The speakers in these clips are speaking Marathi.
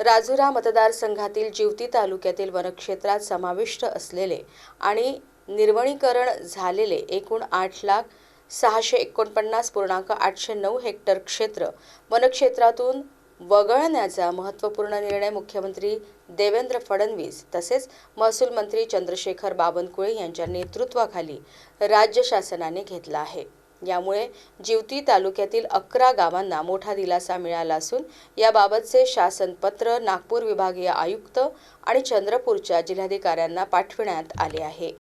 राजुरा मतदारसंघातील जिवती तालुक्यातील वनक्षेत्रात समाविष्ट असलेले आणि निर्वणीकरण झालेले एकूण आठ लाख सहाशे एकोणपन्नास पूर्णांक आठशे नऊ हेक्टर क्षेत्र वनक्षेत्रातून वगळण्याचा महत्त्वपूर्ण निर्णय मुख्यमंत्री देवेंद्र फडणवीस तसेच महसूल मंत्री चंद्रशेखर बावनकुळे यांच्या नेतृत्वाखाली राज्य शासनाने घेतला आहे. यामुळे जिवती तालुक्यातील अकरा गावांना मोठा दिलासा मिळाला असून याबाबतचे शासनपत्र नागपूर विभागीय आयुक्त आणि चंद्रपूरच्या जिल्हाधिकाऱ्यांना पाठविण्यात आले आहे.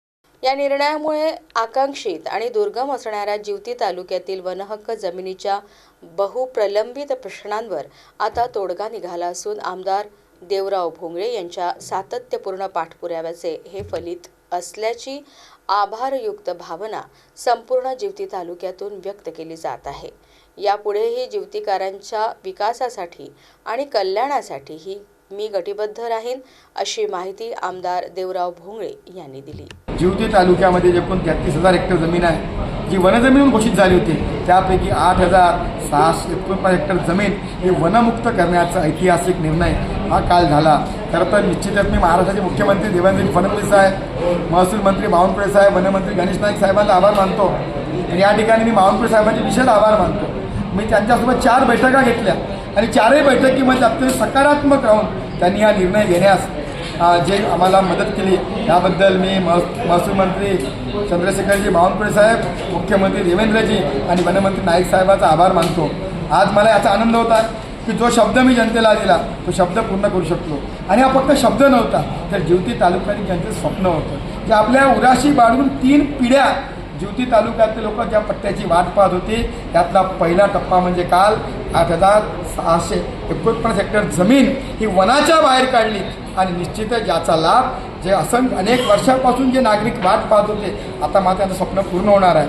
या निर्णयामुळे आकांक्षित आणि दुर्गम असणाऱ्या जिवती तालुक्यातील वनहक्क जमिनीच्या बहुप्रलंबित प्रश्नांवर आता तोडगा निघाला असून आमदार देवराव भोंगळे यांच्या सातत्यपूर्ण पाठपुराव्याचे हे फलित असल्याची आभारयुक्त भावना संपूर्ण जिवती तालुक्यातून व्यक्त केली जात आहे. यापुढेही जिवतीकारांच्या विकासासाठी आणि कल्याणासाठीही मी गटीबद्ध राहीन अशी माहिती आमदार देवराव भोंगळे यांनी दिली. जिवती तालुक्यामध्ये एकूण तेहतीस हजार हेक्टर जमीन आहे जी वनजमीन घोषित झाली होती त्यापैकी आठ हजार सहाशे एकोणपन्नास हेक्टर जमीन ही वनमुक्त करण्याचा ऐतिहासिक निर्णय हा काल झाला. खरं तर निश्चितच मी महाराष्ट्राचे मुख्यमंत्री देवेंद्र फडणवीस साहेब महसूल मंत्री बावनकुळे साहेब वनमंत्री गणेश नाईक साहेबांचा आभार मानतो. आणि या ठिकाणी मी बावनकुळे साहेबांचे विशेष आभार मानतो. मी त्यांच्यासोबत चार बैठका घेतल्या आणि चारही बैठकीमध्ये अत्यंत सकारात्मक राहून त्यांनी हा निर्णय घेण्यास जे आम्हाला मदत केली याबद्दल मी महसूल मंत्री चंद्रशेखरजी बावनकुळे साहेब मुख्यमंत्री देवेंद्रजी आणि वनमंत्री नाईक साहेबाचा आभार मानतो. आज मला याचा आनंद होता की जो शब्द मी जनतेला दिला तो शब्द पूर्ण करू शकतो आणि हा फक्त शब्द नव्हता तर जिवती तालुक्यातील ज्यांचं स्वप्न होतं जे आपल्या उराशी बाळून तीन पिढ्या जिवती तालुक्यातले लोक ज्या पट्ट्याची वाट पाहत होती त्यातला पहिला टप्पा म्हणजे काल आठ हजार सहाशे एकोणपन्नास हेक्टर जमीन ही वनाच्या बाहेर काढली. आणि निश्चितच याचा लाभ जे असं अनेक वर्षापासून जे नागरिक वाट पाहत होते आता मात्र त्यांचं स्वप्न पूर्ण होणार आहे.